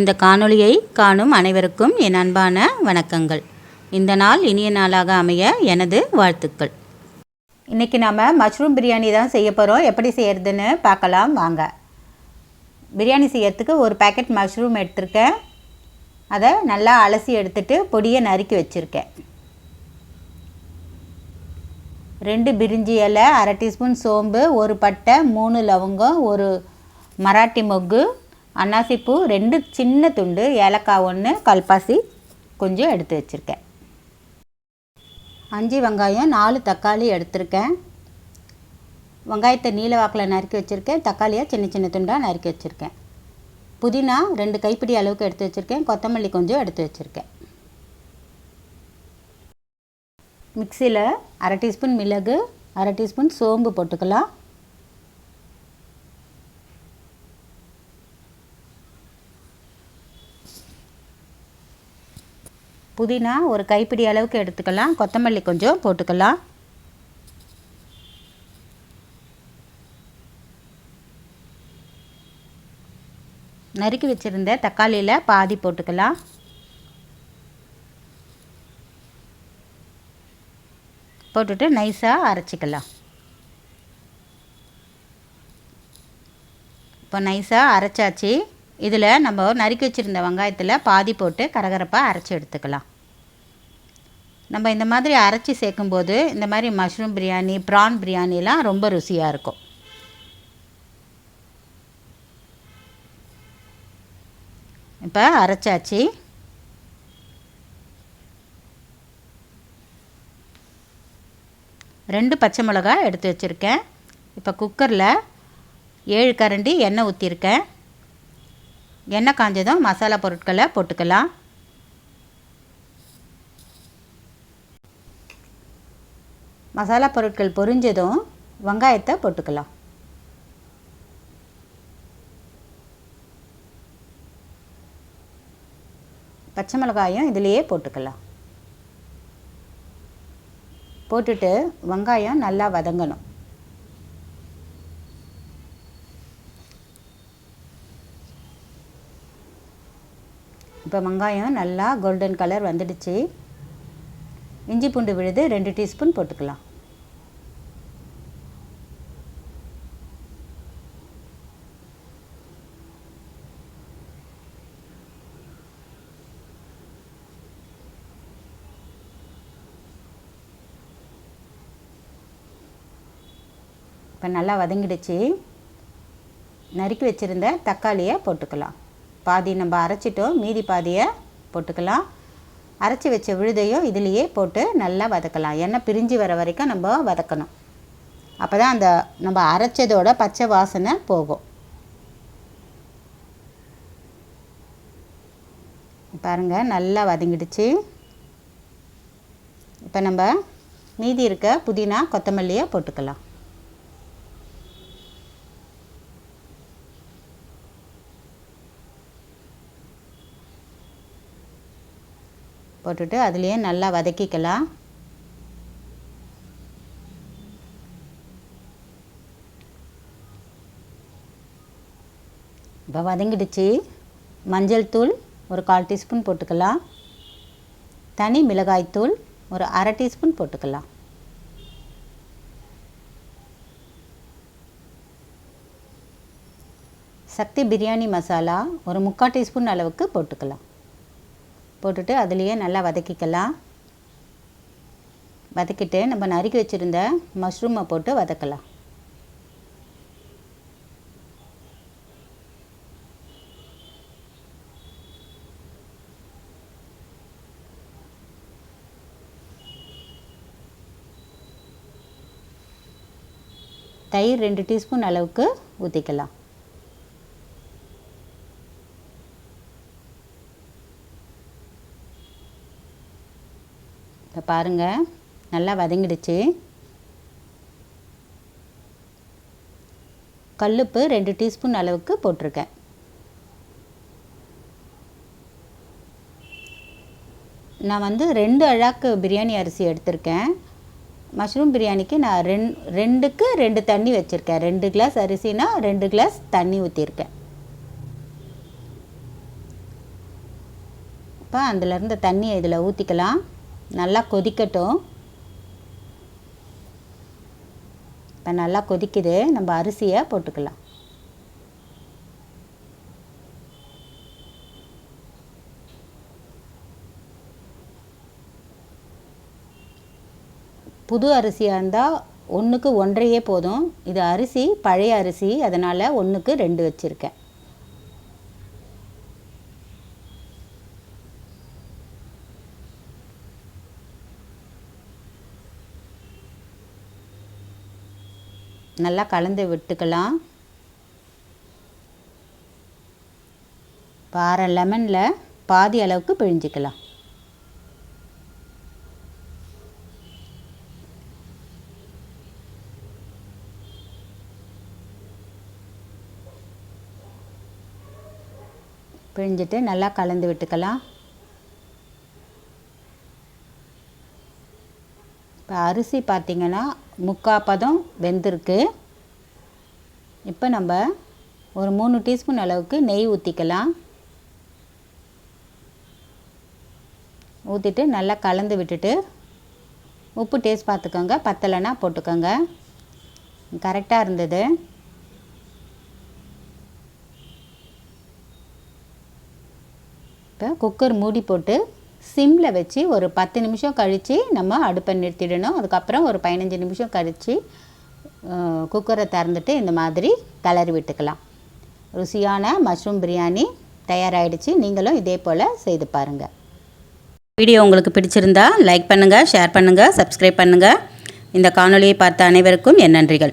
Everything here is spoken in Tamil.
இந்த காணொளியை காணும் அனைவருக்கும் என் அன்பான வணக்கங்கள். இந்த நாள் இனிய நாளாக அமைய எனது வாழ்த்துக்கள். இன்றைக்கி நாம் மஷ்ரூம் பிரியாணி தான் செய்ய போகிறோம் எப்படி செய்கிறதுன்னு பார்க்கலாம் வாங்க. பிரியாணி செய்யறதுக்கு ஒரு பேக்கெட் மஷ்ரூம் எடுத்திருக்கேன். அதை நல்லா அலசி எடுத்துட்டு பொடியை நறுக்கி வச்சுருக்கேன். ரெண்டு பிரிஞ்சி இலை அரை டீஸ்பூன் சோம்பு ஒரு பட்டை மூணு லவங்கம் ஒரு மராட்டி மொக்கு அன்னாசிப்பூ ரெண்டு சின்ன துண்டு ஏலக்காய் ஒன்று கல்பாசி கொஞ்சம் எடுத்து வச்சுருக்கேன். அஞ்சு வெங்காயம் நாலு தக்காளி எடுத்திருக்கேன். வெங்காயத்தை நீல வாக்கில் நறுக்கி வச்சுருக்கேன். தக்காளியை சின்ன சின்ன துண்டாக நறுக்கி வச்சுருக்கேன். புதினா ரெண்டு கைப்பிடி அளவுக்கு எடுத்து வச்சுருக்கேன். கொத்தமல்லி கொஞ்சம் எடுத்து வச்சுருக்கேன். மிக்சியில் அரை டீஸ்பூன் மிளகு அரை டீஸ்பூன் சோம்பு போட்டுக்கலாம். புதினா ஒரு கைப்பிடி அளவுக்கு எடுத்துக்கலாம். கொத்தமல்லி கொஞ்சம் போட்டுக்கலாம். நறுக்கி வச்சுருந்த தக்காளியில் பாதி போட்டுக்கலாம். போட்டுட்டு நைஸாக அரைச்சிக்கலாம். இப்போ நைஸாக அரைச்சாச்சு. இதில் நம்ம நறுக்கி வச்சுருந்த வெங்காயத்தில் பாதி போட்டு கரகரப்பாக அரைச்சி எடுத்துக்கலாம். நம்ம இந்த மாதிரி அரைச்சி சேர்க்கும்போது இந்த மாதிரி மஷ்ரூம் பிரியாணி ப்ரான் பிரியாணிலாம் ரொம்ப ருசியாக இருக்கும். இப்போ அரைச்சாச்சு. ரெண்டு பச்சை மிளகா எடுத்து வச்சுருக்கேன். இப்போ குக்கரில் ஏழு கரண்டி எண்ணெய் ஊற்றிருக்கேன் எண்ணெய் காஞ்சதும் மசாலா பொருட்களை போட்டுக்கலாம். மசாலா பொருட்கள் பொரிஞ்சதும் வெங்காயத்தை போட்டுக்கலாம். பச்சை மிளகாயும் இதிலையே போட்டுக்கலாம். போட்டுட்டு வெங்காயம் நல்லா வதங்கணும். இப்போ வெங்காயம் நல்லா கோல்டன் கலர் வந்துடுச்சு. இஞ்சி பூண்டு விழுது ரெண்டு டீஸ்பூன் போட்டுக்கலாம். இப்போ நல்லா வதங்கிடுச்சு. நறுக்கி வச்சுருந்த தக்காளியை போட்டுக்கலாம். பாதி நம்ம அரைச்சிட்டோம் மீதி பாதியை போட்டுக்கலாம். அரைச்சி வச்ச விழுதையும் இதுலேயே போட்டு நல்லா வதக்கலாம். எண்ணெய் பிரிஞ்சு வர வரைக்கும் நம்ம வதக்கணும். அப்போ தான் அந்த நம்ம அரைச்சதோட பச்சை வாசனை போகும். பாருங்கள் நல்லா வதங்கிடுச்சு. இப்போ நம்ம மீதி இருக்க புதினா கொத்தமல்லியை போட்டுக்கலாம். போட்டுட்டு அதுலேயே நல்லா வதக்கிக்கலாம். இப்போ வதங்கிடுச்சு. மஞ்சள் தூள் ஒரு கால் டீஸ்பூன் போட்டுக்கலாம். தனி மிளகாய் தூள் ஒரு அரை டீஸ்பூன் போட்டுக்கலாம். சக்தி பிரியாணி மசாலா ஒரு முக்கால் டீஸ்பூன் அளவுக்கு போட்டுக்கலாம். போட்டுட்டு அதுலேயே நல்லா வதக்கிக்கலாம். வதக்கிட்டு நம்ம நறுக்கி வச்சுருந்த மஷ்ரூமை போட்டு வதக்கலாம். தயிர் ரெண்டு டீஸ்பூன் அளவுக்கு ஊற்றிக்கலாம் பாருங்கள் நல்லா வதங்கிடுச்சு. கல்லுப்பு ரெண்டு டீஸ்பூன் அளவுக்கு போட்டிருக்கேன். நான் வந்து ரெண்டு அழாக்கு பிரியாணி அரிசி எடுத்திருக்கேன். மஷ்ரூம் பிரியாணிக்கு நான் ரெண் ரெண்டுக்கு ரெண்டு தண்ணி வச்சுருக்கேன். ரெண்டு கிளாஸ் அரிசினா ரெண்டு கிளாஸ் தண்ணி ஊற்றிருக்கேன் இப்போ அதில் தண்ணியை இதில் ஊற்றிக்கலாம் நல்லா கொதிக்கட்டும். இப்போ நல்லா கொதிக்குது. நம்ம அரிசியை போட்டுக்கலாம். புது அரிசியாக இருந்தால் ஒன்றுக்கு ஒன்றையே போதும். இது அரிசி பழைய அரிசி. அதனால் ஒன்றுக்கு ரெண்டு வச்சுருக்கேன். நல்லா கலந்து விட்டுக்கலாம். இப்போ லெமனில் பாதி அளவுக்கு பிழிஞ்சிக்கலாம். பிழிஞ்சிட்டு நல்லா கலந்து விட்டுக்கலாம். இப்போ அரிசி பார்த்திங்கன்னா முக்கால் பதம் வெந்திருக்கு. இப்போ நம்ம ஒரு மூணு டீஸ்பூன் அளவுக்கு நெய் ஊற்றிக்கலாம் ஊற்றிட்டு நல்லா கலந்து விட்டுட்டு உப்பு டேஸ்ட் பார்த்துக்கோங்க. பத்தலைன்னா போட்டுக்கோங்க. கரெக்டாக இருந்தது. இப்போ குக்கர் மூடி போட்டு சிம்மில் வச்சு ஒரு பத்து நிமிஷம் கழித்து நம்ம அடுப்பை நிறுத்திடணும். அதுக்கப்புறம் ஒரு பதினஞ்சு நிமிஷம் கழித்து குக்கரை திறந்துட்டு இந்த மாதிரி கிளறி விட்டுக்கலாம். ருசியான மஷ்ரூம் பிரியாணி தயாராகிடுச்சு நீங்களும் இதே போல் செய்து பாருங்கள் வீடியோ உங்களுக்கு பிடிச்சிருந்தா லைக் பண்ணுங்கள் ஷேர் பண்ணுங்கள் சப்ஸ்கிரைப் பண்ணுங்கள் இந்த காணொலியை பார்த்த அனைவருக்கும் என் நன்றிகள்.